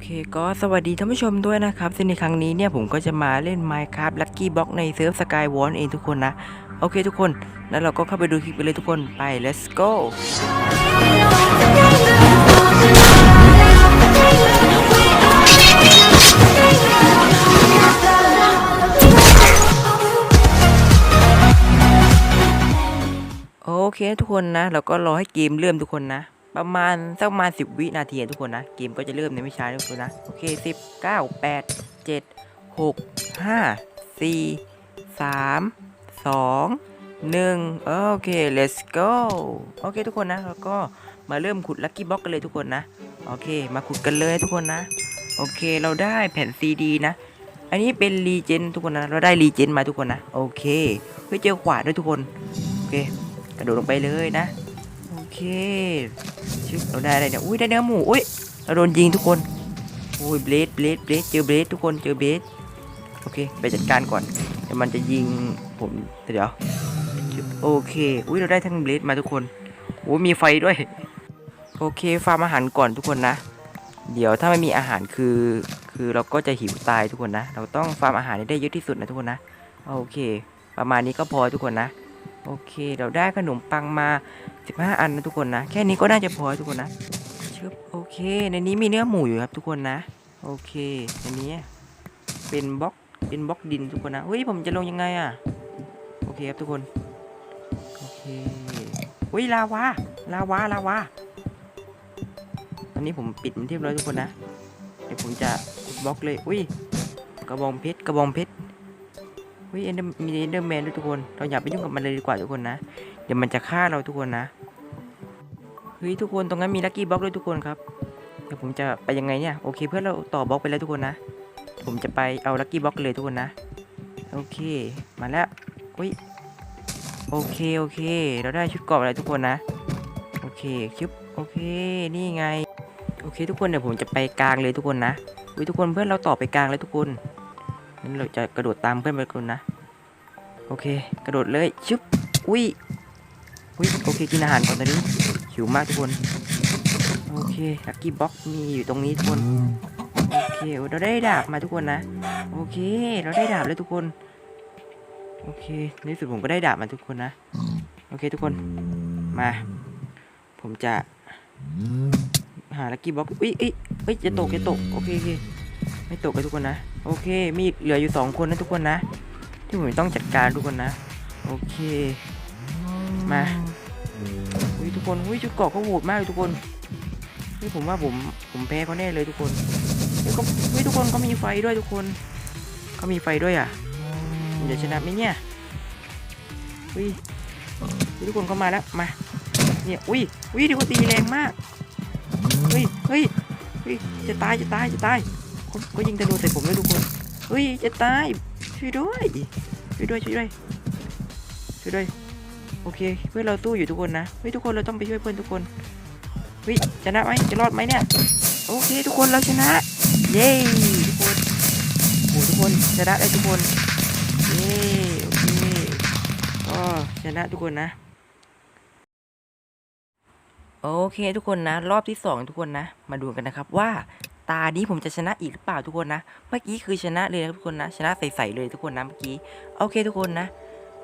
เคก็สวัสดีท่านผู้ชมด้วยนะครับซึ่งในครั้งนี้เนี่ยผมก็จะมาเล่น Minecraft Lucky Block ในเซิร์ฟ Sky w a r เองทุกคนนะ โอเคทุกคน แล้วเราก็เข้าไปดูคลิปไปเลยทุกคนไป let's go โอเคทุกคนนะ เราก็รอให้เกมเริ่มทุกคนนะ ประมาณสักประมาณสิบวินาทีทุกคนนะ เกมก็จะเริ่มในไม่ช้าทุกคนนะ โอเคสิบเก้าแปดเจ็ดหกห้าสี่สามสองหนึ่งโอเค let's go โอเคทุกคนนะเราก็มาเริ่มขุดลั c กี้บ็อกกันเลยทุกคนนะ โอเค มาขุดกันเลยทุกคนนะ โอเคเราได้แผ่นซีดีนะ อันนี้เป็นรีเจนทุกคนนะ เราได้รีเจนมาทุกคนนะ โอเคเฮ้ยเจอขวานด้วยทุกคน โอเค กระโดดลงไปเลยนะ โอเคชึบเราได้อะไรเนี่ยอุ้ยได้เนื้อหมูอุ้ยเราโดนยิงทุกคนโอ้ยเบลดเบลดเบลดเจอเบลดทุกคนเจอเบลดโอเค ไปจัดการก่อนเดี๋ยวมันจะยิงผมเดี๋ยวโอเคอุ้ยเราได้ทั้งเบลดมาทุกคนโอ้ยมีไฟด้วย โอเคฟาร์มอาหารก่อนทุกคนนะ เดี๋ยวถ้าไม่มีอาหารคือ คือเราก็จะหิวตายทุกคนนะ เราต้องฟาร์มอาหารให้ได้เยอะที่สุดนะทุกคนนะ โอเค ประมาณนี้ก็พอทุกคนนะ โอเคเราได้ขนมปังมา 15 อันนะทุกคนนะ แค่นี้ก็น่าจะพอทุกคนนะชึบโอเค ในนี้มีเนื้อหมูอยู่ครับทุกคนนะ โอเคในนี้เป็นบล็อกเป็นบล็อกดินทุกคนนะเฮ้ยผมจะลงยังไงอะโอเคครับทุกคนโอเคเฮ้ยลาวาลาวาลาวาตอนนี้ผมปิดมันเรียบร้อยทุกคนนะเดี๋ยวผมจะขุดบล็อกเลยอุ้ยกระบองเพชรกระบองเพชร เฮ้ยเอนเดอร์มีเอนเดอร์แมนด้วยทุกคน เราอย่าไปยุ่งกับมันเลยดีกว่าทุกคนนะ เดี๋ยวมันจะฆ่าเราทุกคนนะ เฮ้ยทุกคนตรงนั้นมีลัคกี้บล็อกด้วยทุกคนครับ เดี๋ยวผมจะไปยังไงเนี่ย โอเค เพื่อนเราต่อบล็อกไปแล้วทุกคนนะ ผมจะไปเอาลัคกี้บล็อกเลยทุกคนนะ โอเค มาแล้วอุ้ย โอเคโอเค เราได้ชุดเกราะอะไรทุกคนนะ โอเคชึบโอเค นี่ไง โอเค ทุกคนเดี๋ยวผมจะไปกลางเลยทุกคนนะอุ้ยทุกคนเพื่อนเราต่อไปกลางเลยทุกคนงั้นเราจะกระโดดตามเพื่อนไปคนนะ โอเค กระโดดเลยชึบอุ้ยอุ้ยโอเคกินอาหารก่อนตอนนี้หิวมากทุกคนโอเคลักกี้บ็อกมีอยู่ตรงนี้ทุกคนโอเคเราได้ดาบมาทุกคนนะโอเค เราได้ดาบเลยทุกคนโอเคในสุดผมก็ได้ดาบมาทุกคนนะโอเคทุกคนมา ผมจะหาลักกี้บ็อกอุ้ยเอ้ยเอ้ยจะตกจะตกโอเคโอเคไม่ตกกันทุกคนนะโอเคมีเหลืออยู่สองคนนะทุกคนนะ ที่ผมต้องจัดการทุกคนนะ โอเค มาอุ้ยทุกคนอุ้ยชุดเกาะเขาโหดมากเลยทุกคนนี่ผมว่าผมผมแพ้เขาแน่เลยทุกคนเฮ้ยเขาเฮ้ยทุกคนเขามีไฟด้วยทุกคนเขามีไฟด้วยอะผมจะชนะไหมเนี่ยอุ้ยทุกคนเข้ามาแล้วมาเนี่ยอุ้ยอุ้ยดูเขาตีแรงมากเฮ้ยเฮ้ยเฮ้ยจะตายจะตายจะตายเขาเขายิงธนูใส่ผมเลยทุกคนเฮ้ยจะตาย ช่วยด้วยช่วยด้วยช่วยด้วยช่วยด้วยโอเค เพื่อนเราสู้อยู่ทุกคนนะเฮ้ยทุกคนเราต้องไปช่วยเพื่อนทุกคนเฮ้ยชนะไหมจะรอดไหมเนี่ยโอเค ทุกคนเราชนะ เย้ทุกคนโอ้ทุกคนชนะได้ทุกคนเย้โอเคก็ชนะทุกคนนะโอเคทุกคนนะ รอบที่สองทุกคนนะ มาดูกันนะครับว่า ตานี้ผมจะชนะอีกหรือเปล่าทุกคนนะ เมื่อกี้คือชนะเลยนะทุกคนนะ ชนะใสๆเลยทุกคนนะเมื่อกี้ โอเคทุกคนนะ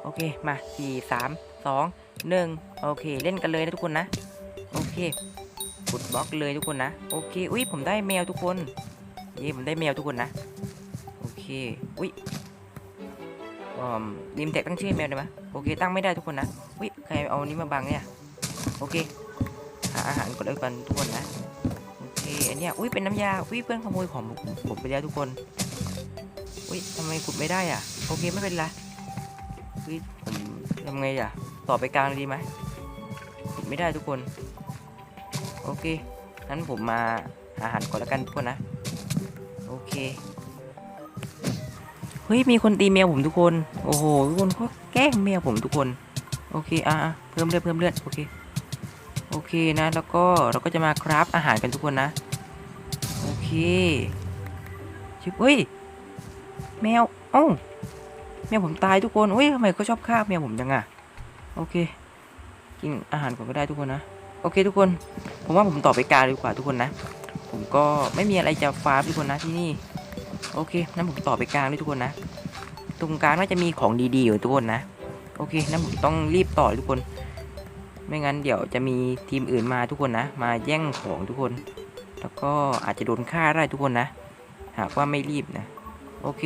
โอเค มาสี่สามสองหนึ่งโอเค เล่นกันเลยนะทุกคนนะ โอเคกดบล็อกเลยทุกคนนะ โอเค อุ้ยผมได้แมวทุกคน เย้ผมได้แมวทุกคนนะ โอเค อุ้ยอ่อริมแท็กตั้งชื่อแมวได้ไหมโอเค ตั้งไม่ได้ทุกคนนะอุ้ยใครเอาอันนี้มาบังเนี่ย โอเค หาอาหารก่อนแล้วกันทุกคนนะ อันเนี้ยอุ้ยเป็นน้ำยาอุ้ยเพื่อนขโมยของผมไปแล้วทุกคนอุ้ยทำไมขุดไม่ได้อะโอเคไม่เป็นไรเฮ้ยผมทำไงอะต่อไปกลางดีไหมปิดไม่ได้ทุกคน โอเคงั้นผมมาหาอาหารก่อนแล้วกันทุกคนนะโอเคเฮ้ยมีคนตีแมวผมทุกคนโอ้โหทุกคนเขาแกล้งแมวผมทุกคนโอเคอะเพิ่มเลือดเพิ่มเลือดโอเค โอเคนะ แล้วก็เราก็จะมาคราฟอาหารกันทุกคนนะ โอเคชิบเฮ้ย แมวเอ้าแมวผมตายทุกคนอุ้ยทำไมเขาชอบฆ่าแมวผมจังอะโอเค กินอาหารก่อนก็ได้ทุกคนนะ โอเคทุกคน ผมว่าผมต่อไปกลางดีกว่าทุกคนนะ ผมก็ไม่มีอะไรจะฟาร์มทุกคนนะที่นี่ โอเคนั้นผมต่อไปกลางด้วยทุกคนนะ ตรงกลางน่าจะมีของดีๆอยู่ทุกคนนะ โอเคนั้นผมต้องรีบต่อทุกคน ไม่งั้นเดี๋ยวจะมีทีมอื่นมาทุกคนนะ มาแย่งของทุกคน แล้วก็อาจจะโดนฆ่าได้ทุกคนนะ หากว่าไม่รีบนะ โอเค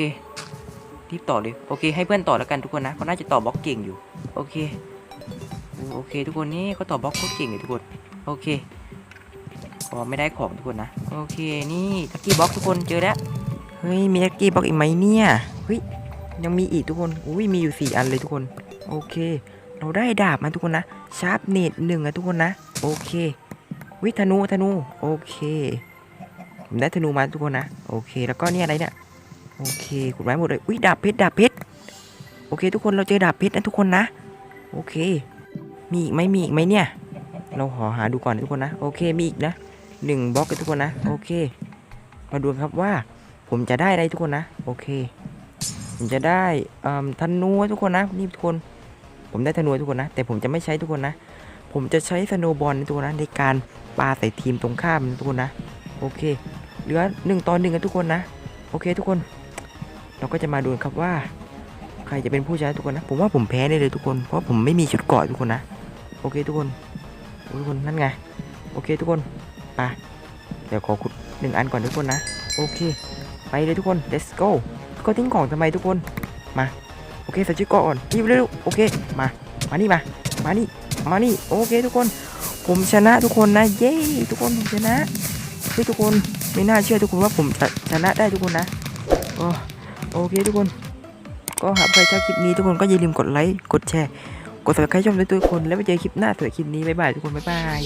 รีบต่อเลย โอเค ให้เพื่อนต่อแล้วกันทุกคนนะเขาน่าจะต่อบล็อกเก่งอยู่ โอเค โอเค ทุกคนนี่เขาต่อบล็อกโคตรเก่งเลยทุกคน โอเคก็ไม่ได้ของทุกคนนะ โอเค นี่ลักกี้บล็อกทุกคน เจอแล้ว เฮ้ย มีลักกี้บล็อกอีกไหมเนี่ย เฮ้ย ยังมีอีกทุกคน อุ้ย มีอยู่สี่อันเลยทุกคน โอเค เราได้ดาบมาทุกคนนะชาร์ปเนตหนึ่งอะทุกคนนะ โอเค วิธนูธนู โอเคผมได้ธนูมาทุกคนนะ โอเค แล้วก็เนี่ยอะไรเนี่ย โอเคขุดไม้หมดเลย อุ้ยดาบเพชรดาบเพชร โอเค ทุกคนเราเจอดาบเพชรนะทุกคนนะ โอเค มีอีกไหมมีอีกไหมเนี่ย เราขอหาดูก่อนนะทุกคนนะ โอเค มีอีกนะหนึ่งบล็อกกันทุกคนนะ โอเค มาดูครับว่าผมจะได้อะไรทุกคนนะ โอเค ผมจะได้ธนูทุกคนนะ นี่ทุกคน ผมได้ธนูทุกคนนะ แต่ผมจะไม่ใช้ทุกคนนะ ผมจะใช้สโนบอลทุกคนนะในการปาใส่ทีมตรงข้ามทุกคนนะ โอเค เหลือหนึ่งต่อหนึ่งกันทุกคนนะ โอเคทุกคน เราก็จะมาดูครับว่า ใครจะเป็นผู้ชนะทุกคนนะ ผมว่าผมแพ้ได้เลยทุกคน เพราะผมไม่มีชุดเกาะทุกคนนะ โอเคทุกคน ทุกคนนั่นไง โอเคทุกคน ไป เดี๋ยวขอขุดหนึ่งอันก่อนทุกคนนะ โอเค ไปเลยทุกคน let's go ก็ทิ้งของทำไมทุกคน มา โอเคใส่ชุดเกาะก่อนรีบเร็วโอเคมามานี่มามานี่มานี่โอเคทุกคน ผมชนะทุกคนนะเย้ทุกคนผมชนะเฮ้ยทุกคนไม่น่าเชื่อทุกคนว่าผมจะชนะได้ทุกคนนะโอโอเคทุกคน ก็หากใครชอบคลิปนี้ทุกคนก็อย่าลืมกดไลค์กดแชร์ กด subscribe ช่องด้วยทุกคน แล้วไปเจอคลิปหน้าสวยคลิปนี้บ๊ายบายทุกคนบ๊ายบาย